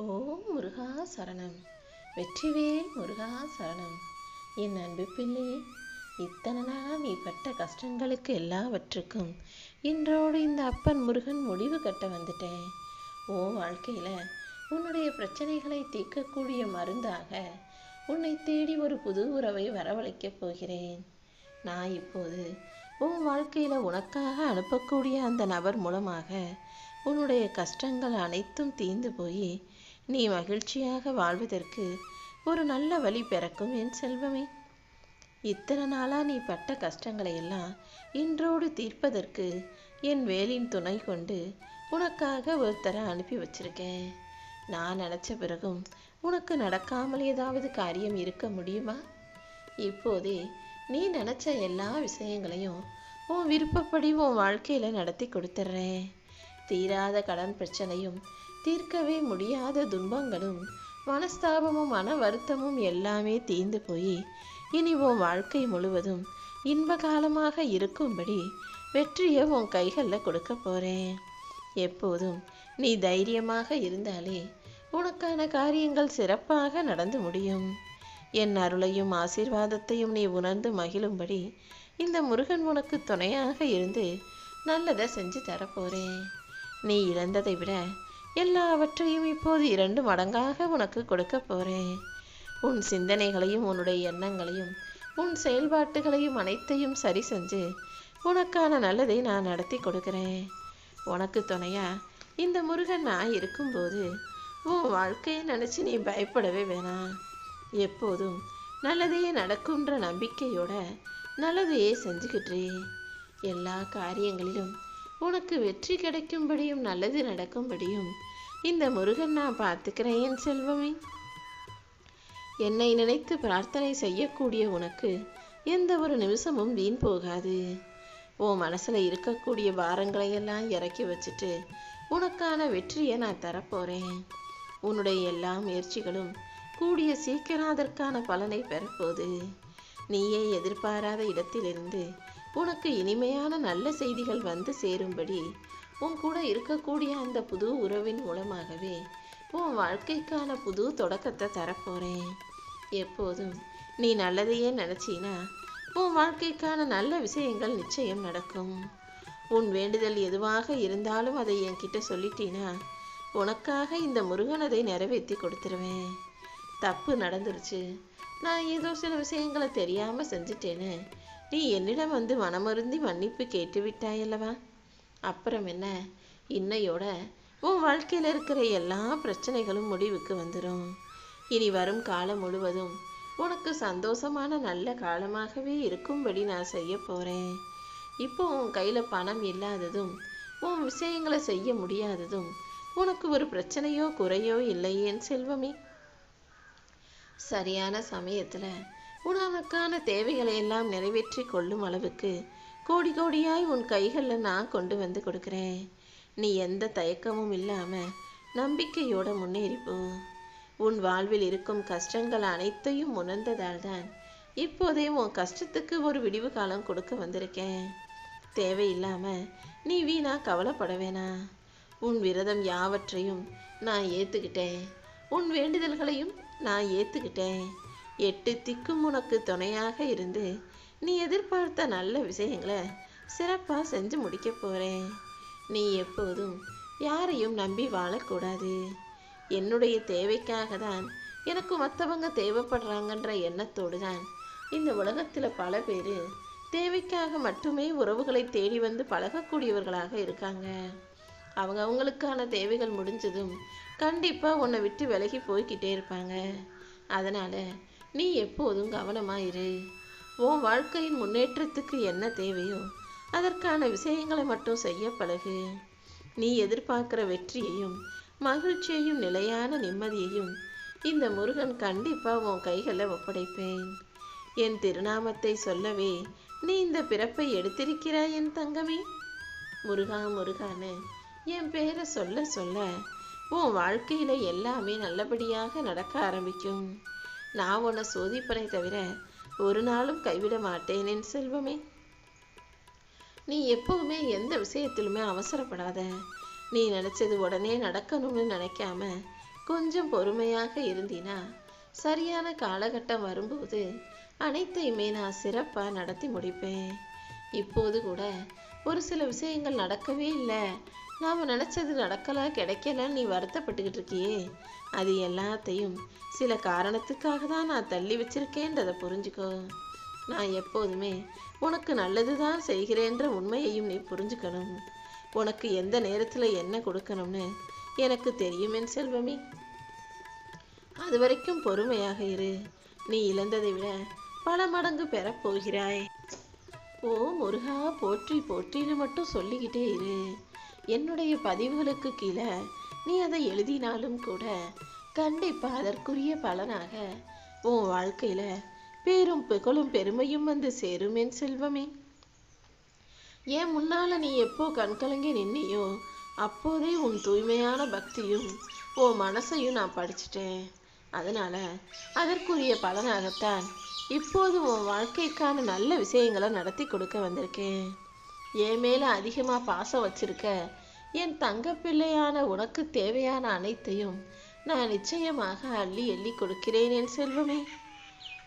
ஓம் முருகா சரணம். வெற்றிவேல் முருகா சரணம். என் அன்பு பிள்ளை இத்தனை நாளாக நீ பட்ட கஷ்டங்களுக்கு எல்லாவற்றுக்கும் இன்றோடு இந்த அப்பன் முருகன் முடிவு கட்ட வந்துட்டேன். ஓ வாழ்க்கையில் உன்னுடைய பிரச்சனைகளை தீர்க்கக்கூடிய மருந்தாக உன்னை தேடி ஒரு புது உறவை வரவழைக்கப் போகிறேன். நான் இப்போது உன் வாழ்க்கையில் உனக்காக அனுப்பக்கூடிய அந்த நபர் மூலமாக உன்னுடைய கஷ்டங்கள் அனைத்தும் தீர்ந்து போய் நீ மகிழ்ச்சியாக வாழ்வதற்கு ஒரு நல்ல வழி பிறக்கும் என் செல்வமே. இத்தனை நாளா நீ பட்ட கஷ்டங்களை எல்லாம் இன்றோடு தீர்ப்பதற்கு என் வேலின் துணை கொண்டு உனக்காக ஒருத்தரை அனுப்பி வச்சிருக்கேன். நான் நினச்ச பிறகும் உனக்கு நடக்காமல் ஏதாவது காரியம் இருக்க முடியுமா? இப்போதே நீ நினச்ச எல்லா விஷயங்களையும் உன் விருப்பப்படி உன் வாழ்க்கையில் நடத்தி கொடுத்துட்றேன் தீராத கடன் பிரச்சனையும் தீர்க்கவே முடியாத துன்பங்களும் மனஸ்தாபமும் மன வருத்தமும் எல்லாமே தீர்ந்து போய் இனி உன் வாழ்க்கை முழுவதும் இன்பகாலமாக இருக்கும்படி வெற்றியை உன் கைகளில் கொடுக்க போறேன். எப்போதும் நீ தைரியமாக இருந்தாலே உனக்கான காரியங்கள் சிறப்பாக நடந்து முடியும். என் அருளையும் ஆசீர்வாதத்தையும் நீ உணர்ந்து மகிழும்படி இந்த முருகன் உனக்கு துணையாக இருந்து நல்லதை செஞ்சு தரப்போறேன் நீ இழந்ததை விட எல்லாவற்றையும் இப்போது இரண்டு மடங்காக உனக்கு கொடுக்க போறேன். உன் சிந்தனைகளையும் உன்னுடைய எண்ணங்களையும் உன் செயல்பாட்டுகளையும் அனைத்தையும் சரி செஞ்சு உனக்கான நல்லதை நான் நடத்தி கொடுக்கிறேன். உனக்கு துணையா இந்த முருகன் நான் இருக்கும்போது உன் வாழ்க்கையை நினச்சி நீ பயப்படவே வேணாம். எப்போதும் நல்லதே நடக்குன்ற நம்பிக்கையோட நல்லதையே செஞ்சுக்கிட்டே. எல்லா காரியங்களிலும் உனக்கு வெற்றி கிடைக்கும்படியும் நல்லது நடக்கும்படியும் இந்த முருகன் நான் பார்த்துக்கிறேன் என் செல்வமே. என்னை நினைத்து பிரார்த்தனை செய்யக்கூடிய உனக்கு எந்த ஒரு நிமிஷமும் வீண் போகாது. உன் மனசில் இருக்கக்கூடிய பாரங்களையெல்லாம் இறக்கி வச்சுட்டு உனக்கான வெற்றியை நான் தரப்போகிறேன் உன்னுடைய எல்லா முயற்சிகளும் கூடிய சீக்கிரம் அதற்கான பலனை பெறப்போகுது. நீயே எதிர்பாராத இடத்திலிருந்து உனக்கு இனிமையான நல்ல செய்திகள் வந்து சேரும்படி உன் கூட இருக்கக்கூடிய அந்த புது உறவின் மூலமாகவே உன் வாழ்க்கைக்கான புது தொடக்கத்தை தரப்போறேன். எப்போதும் நீ நல்லதையே நினச்சினா உன் வாழ்க்கைக்கான நல்ல விஷயங்கள் நிச்சயம் நடக்கும். உன் வேண்டுதல் எதுவாக இருந்தாலும் அதை என்கிட்ட சொல்லிட்டீனா உனக்காக இந்த முருகன் அதை நிறைவேற்றி கொடுத்துருவேன். தப்பு நடந்துருச்சு. நான் ஏதோ சில விஷயங்களை தெரியாமல் செஞ்சுட்டேன்னு நீ என்னிடம் வந்து மனமருந்தி மன்னிப்பு கேட்டு விட்டாயல்லவா அப்புறம் என்ன? இன்னையோட உன் வாழ்க்கையில் இருக்கிற எல்லா பிரச்சனைகளும் முடிவுக்கு வந்துடும் இனி வரும் காலம் முழுவதும் உனக்கு சந்தோஷமான நல்ல காலமாகவே இருக்கும்படி நான் செய்ய போகிறேன் இப்போ உன் கையில் பணம் இல்லாததும் உன் விஷயங்களை செய்ய முடியாததும் உனக்கு ஒரு பிரச்சனையோ குறையோ இல்லை என் செல்வமே. சரியான சமயத்தில் உனக்கான தேவைகளை எல்லாம் நிறைவேற்றி கொள்ளும் அளவுக்கு கோடி கோடியாய் உன் கைகளில் நான் கொண்டு வந்து கொடுக்குறேன். நீ எந்த தயக்கமும் இல்லாமல் நம்பிக்கையோட முன்னேறிப்போ. உன் வாழ்வில் இருக்கும் கஷ்டங்கள் அனைத்தையும் உணர்ந்ததால் தான் இப்போதே உன் கஷ்டத்துக்கு ஒரு விடிவு காலம் கொடுக்க வந்திருக்கேன். தேவையில்லாமல் நீ வீணா கவலைப்பட வேணாம் உன் விரதம் யாவற்றையும் நான் ஏற்றுக்கிட்டேன் உன் வேண்டுதல்களையும் நான் ஏற்றுக்கிட்டேன் எட்டு திக்கும் உனக்கு துணையாக இருந்து நீ எதிர்பார்த்த நல்ல விஷயங்களை சிறப்பாக செஞ்சு முடிக்க போகிறேன் நீ எப்போதும் யாரையும் நம்பி வாழக்கூடாது. என்னுடைய தேவைக்காக தான் எனக்கு மற்றவங்க தேவைப்படுறாங்கன்ற எண்ணத்தோடு தான் இந்த உலகத்தில் பல பேர் தேவைக்காக மட்டுமே உறவுகளை தேடி வந்து பழகக்கூடியவர்களாக இருக்காங்க. அவங்க அவங்களுக்கான தேவைகள் முடிஞ்சதும் கண்டிப்பாக உன்னை விட்டு விலகி போய்கிட்டே இருப்பாங்க. அதனால் நீ எப்போதும் கவனமாக இரு. உன் வாழ்க்கையின் முன்னேற்றத்துக்கு என்ன தேவையோ அதற்கான விஷயங்களை மட்டும் செய்ய பழகு. நீ எதிர்பார்க்கிற வெற்றியையும் மகிழ்ச்சியையும் நிலையான நிம்மதியையும் இந்த முருகன் கண்டிப்பாக உன் கைகளில் ஒப்படைப்பேன். என் திருநாமத்தை சொல்லவே நீ இந்த பிறப்பை எடுத்திருக்கிறாய் என் தங்கமே. முருகா முருகான்னு என் பேரை சொல்ல சொல்ல உன் வாழ்க்கையில் எல்லாமே நல்லபடியாக நடக்க ஆரம்பிக்கும். நான் உன்னை சோதிப்பனை தவிர ஒரு நாளும் கைவிட மாட்டேன் என் செல்வமே. நீ எப்பவுமே எந்த விஷயத்திலுமே அவசரப்படாத. நீ நினைச்சது உடனே நடக்கணும்னு நினைக்காம கொஞ்சம் பொறுமையாக இருந்தினா சரியான காலகட்டம் வரும்போது அனைத்தையுமே நான் சிறப்பாக நடத்தி முடிப்பேன். இப்போது கூட ஒரு சில விஷயங்கள் நடக்கவே இல்லை. நாம் நினச்சது நடக்கலாம் கிடைக்கலன்னு நீ வருத்தப்பட்டுக்கிட்டு இருக்கியே. அது எல்லாத்தையும் சில காரணத்துக்காக தான் நான் தள்ளி வச்சிருக்கேன்றதை புரிஞ்சுக்கோ. நான் எப்போதுமே உனக்கு நல்லது தான் செய்கிறேன்ற உண்மையையும் நீ புரிஞ்சுக்கணும். உனக்கு எந்த நேரத்தில் என்ன கொடுக்கணும்னு எனக்கு தெரியும் என் செல்வமி. அது வரைக்கும் பொறுமையாக இரு. நீ இழந்ததை விட பல மடங்கு பெறப்போகிறாய் ஓ முருகா போற்றி போற்றின்னு மட்டும் சொல்லிக்கிட்டே இரு. என்னுடைய பதிவுகளுக்கு கீழே நீ அதை எழுதினாலும் கூட கண்டிப்பா அதற்குரிய பலனாக உன் வாழ்க்கையில பேரும் புகழும் பெருமையும் வந்து சேரும் என் செல்வமே. ஏன் முன்னால நீ எப்போ கண்கலங்கி நின்னியோ அப்போதே உன் தூய்மையான பக்தியும் உன் மனசையும் நான் படிச்சிட்டேன். அதனால அதற்குரிய பலனாகத்தான் இப்போது உன் வாழ்க்கைக்கான நல்ல விஷயங்களை நடத்தி கொடுக்க வந்திருக்கேன். என் மேல அதிகமா பாசம் வச்சிருக்க என் தங்க பிள்ளையான உனக்கு தேவையான அனைத்தையும் நான் நிச்சயமாக அள்ளி எள்ளி கொடுக்கிறேன் என் செல்வமே.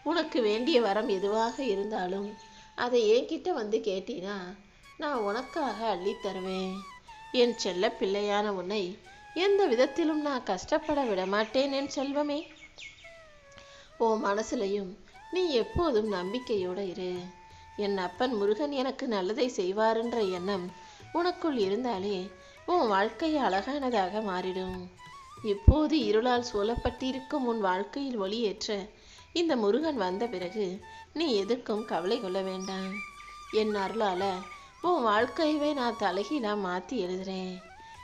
உனக்கு வேண்டிய வரம் எதுவாக இருந்தாலும் அதை என்கிட்ட வந்து கேட்டினா நான் உனக்காக அள்ளித் தருவேன். என் செல்ல பிள்ளையான உன்னை எந்த விதத்திலும் நான் கஷ்டப்பட விடமாட்டேன் என் செல்வமே. ஓ மனசுலையும் நீ எப்போதும் நம்பிக்கையோடு இரு. என் அப்பன் முருகன் எனக்கு நல்லதை செய்வாருன்ற எண்ணம் உனக்குள் இருந்தாலே உன் வாழ்க்கை அழகானதாக மாறிடும். இப்போது இருளால் சூழப்பட்டிருக்கும் உன் வாழ்க்கையில் ஒளியேற்ற இந்த முருகன் வந்த பிறகு நீ எதற்கும் கவலை கொள்ள வேண்டாம். என் அருளால உன் வாழ்க்கையவே நான் தலைகீழா மாற்றி எழுதுறேன்.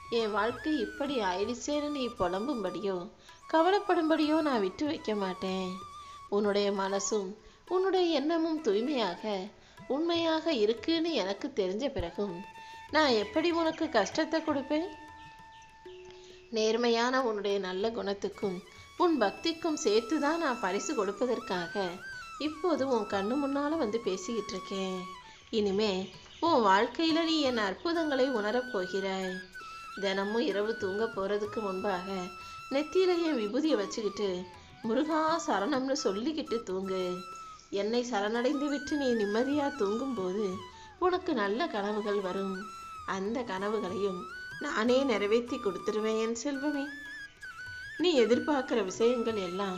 என் வாழ்க்கை இப்படி ஆயிடுச்சேன்னு நீ புலம்பும்படியோ கவலைப்படும்படியோ நான் விட்டு வைக்க மாட்டேன். உன்னுடைய மனசும் உன்னுடைய எண்ணமும் தூய்மையாக உண்மையாக இருக்குன்னு எனக்கு தெரிஞ்ச பிறகும் நான் எப்படி உனக்கு கஷ்டத்தை கொடுப்பேன்? நேர்மையான உன்னுடைய நல்ல குணத்துக்கும் உன் பக்திக்கும் சேர்த்து தான் நான் பரிசு கொடுப்பதற்காக இப்போது உன் கண்ணு முன்னால வந்து பேசிக்கிட்டு இருக்கேன் இனிமே உன் வாழ்க்கையில் நீ என் அற்புதங்களை உணரப் போகிறாய். தினமும் இரவு தூங்க போகிறதுக்கு முன்பாக நெத்தியில என் விபூதியை வச்சுக்கிட்டு முருகா சரணம்னு சொல்லிக்கிட்டு தூங்கு. என்னை சரணடைந்து விட்டு நீ நிம்மதியாக தூங்கும்போது உனக்கு நல்ல கனவுகள் வரும். அந்த கனவுகளையும் நானே நிறைவேற்றி கொடுத்துருவேன் என் செல்வமே. நீ எதிர்பார்க்கிற விஷயங்கள் எல்லாம்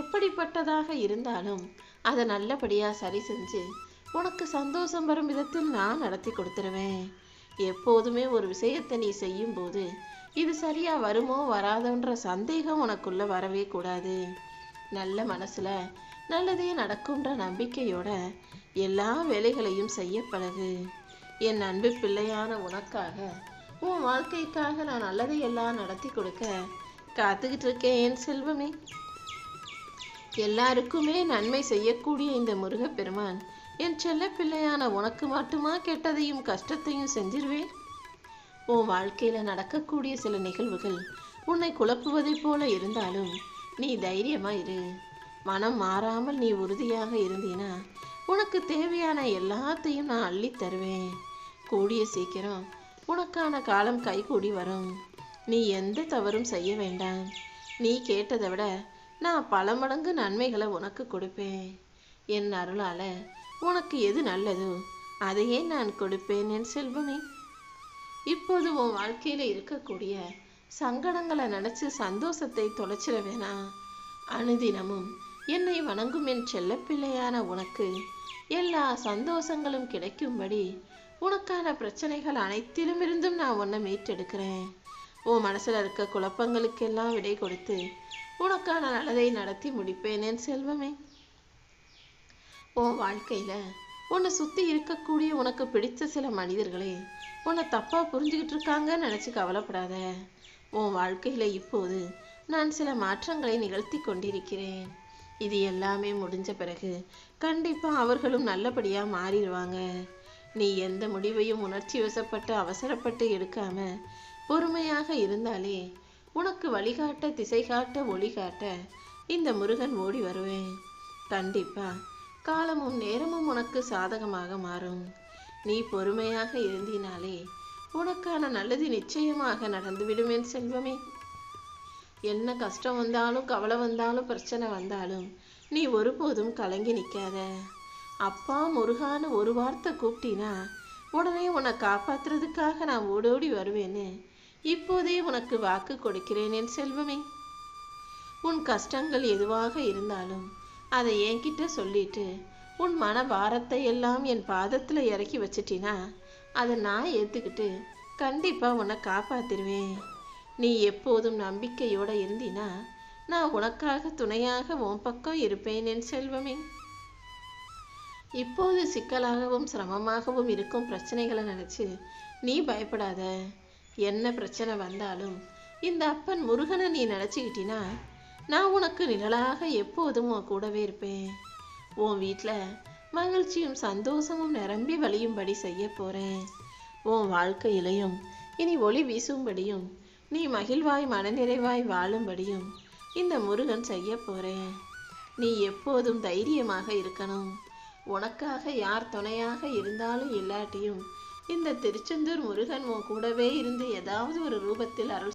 எப்படிப்பட்டதாக இருந்தாலும் அதை நல்லபடியாக சரி செஞ்சு உனக்கு சந்தோஷம் வரும் விதத்தில் நான் நடத்தி கொடுத்துருவேன். எப்போதுமே ஒரு விஷயத்தை நீ செய்யும்போது இது சரியா வருமோ வராதோன்ற சந்தேகம் உனக்குள்ள வரவே கூடாது. நல்ல மனசுல நல்லதே நடக்கும்ன்ற நம்பிக்கையோட எல்லா வேலைகளையும் செய்ய பழகு. என் அன்பு பிள்ளையான உனக்காக உன் வாழ்க்கைக்காக நான் நல்லதை எல்லாம் நடத்தி கொடுக்க காத்துக்கிட்டு இருக்கேன் என் செல்வமே. எல்லாருக்குமே நன்மை செய்யக்கூடிய இந்த முருகப்பெருமான் என் செல்ல பிள்ளையான உனக்கு மட்டுமா கெட்டதையும் கஷ்டத்தையும் செஞ்சிருவேன்? உன் வாழ்க்கையில நடக்கக்கூடிய சில நிகழ்வுகள் உன்னை குழப்புவதைப் போல இருந்தாலும் நீ தைரியமா இரு. மனம் மாறாமல் நீ உறுதியாக இருந்தீனா உனக்கு தேவையான எல்லாத்தையும் நான் அள்ளித் தருவேன். கூடிய சீக்கிரம் உனக்கான காலம் கைகூடி வரும். நீ எந்த தவறும் செய்ய வேண்டாம். நீ கேட்டதை விட நான் பல மடங்கு நன்மைகளை உனக்கு கொடுப்பேன். என் அருளால உனக்கு எது நல்லதோ அதையே நான் கொடுப்பேன் என் செல்வமே. இப்போது உன் வாழ்க்கையில இருக்கக்கூடிய சங்கடங்களை நினைச்சு சந்தோஷத்தை தொலைச்சிட வேணாம். அனுதினமும் என்னை வணங்கும் என் செல்லப்பிள்ளையான உனக்கு எல்லா சந்தோஷங்களும் கிடைக்கும்படி உனக்கான பிரச்சனைகள் அனைத்திலும் இருந்தும் நான் உன்னை மீட்டெடுக்கிறேன். உன் மனசில் இருக்க குழப்பங்களுக்கெல்லாம் விடை கொடுத்து உனக்கான நல்லதை நடத்தி முடிப்பேன் என் செல்வமே. உன் வாழ்க்கையில உன்னை சுத்தி இருக்கக்கூடிய உனக்கு பிடித்த சில மனிதர்களே உன்னை தப்பா புரிஞ்சுக்கிட்டு இருக்காங்கன்னு நினைச்சு கவலைப்படாத. உன் வாழ்க்கையில இப்போது நான் சில மாற்றங்களை நிகழ்த்தி கொண்டிருக்கிறேன். இது எல்லாமே முடிஞ்ச பிறகு கண்டிப்பா அவர்களும் நல்லபடியா மாறிடுவாங்க. நீ எந்த முடிவையும் உணர்ச்சி வசப்பட்டு அவசரப்பட்டு எடுக்காம பொறுமையாக இருந்தாலே உனக்கு வழிகாட்ட திசை காட்ட ஒளி காட்ட இந்த முருகன் ஓடி வருவேன். கண்டிப்பா காலமும் நேரமும் உனக்கு சாதகமாக மாறும். நீ பொறுமையாக இருந்தினாலே உனக்கான நல்லது நிச்சயமாக நடந்துவிடும் என் செல்வமே. என்ன கஷ்டம் வந்தாலும் கவலை வந்தாலும் பிரச்சனை வந்தாலும் நீ ஒருபோதும் கலங்கி நிற்காத அப்பா முருகான்னு ஒரு வார்த்தை கூப்பிட்டினா உடனே உன்னை காப்பாத்துறதுக்காக நான் ஓடோடி வருவேன்னு இப்போதே உனக்கு வாக்கு கொடுக்கிறேன் என் செல்வமே. உன் கஷ்டங்கள் எதுவாக இருந்தாலும் அதை என்கிட்ட சொல்லிட்டு உன் மன பாரத்தை எல்லாம் என் பாதத்தில் இறக்கி வச்சிட்டினா அதை நான் ஏற்றுக்கிட்டு கண்டிப்பாக உன்னை காப்பாத்திருவேன். நீ எப்போதும் நம்பிக்கையோடு இருந்தினா நான் உனக்காக துணையாக உன் பக்கம் இருப்பேன் என் செல்வமே. இப்போது சிக்கலாகவும் சிரமமாகவும் இருக்கும் பிரச்சனைகளை நினச்சி நீ பயப்படாத. என்ன பிரச்சனை வந்தாலும் இந்த அப்பன் முருகனை நீ நினச்சிக்கிட்டினா நான் உனக்கு நிழலாக எப்போதும் உன் கூடவே இருப்பேன். உன் வீட்டில் மகிழ்ச்சியும் சந்தோஷமும் நிரம்பி வழியும்படி செய்ய போகிறேன் உன் வாழ்க்கையிலையும் இனி ஒளி வீசும்படியும் நீ மகிழ்வாய் மனநிறைவாய் வாழும்படியும் இந்த முருகன் செய்ய போகிறேன் நீ எப்போதும் தைரியமாக இருக்கணும். உனக்காக யார் துணையாக இருந்தாலும் இல்லாட்டியும் இந்த திருச்செந்தூர் முருகன் உன் கூடவே இருந்து ஏதாவது ஒரு ரூபத்தில் அருள்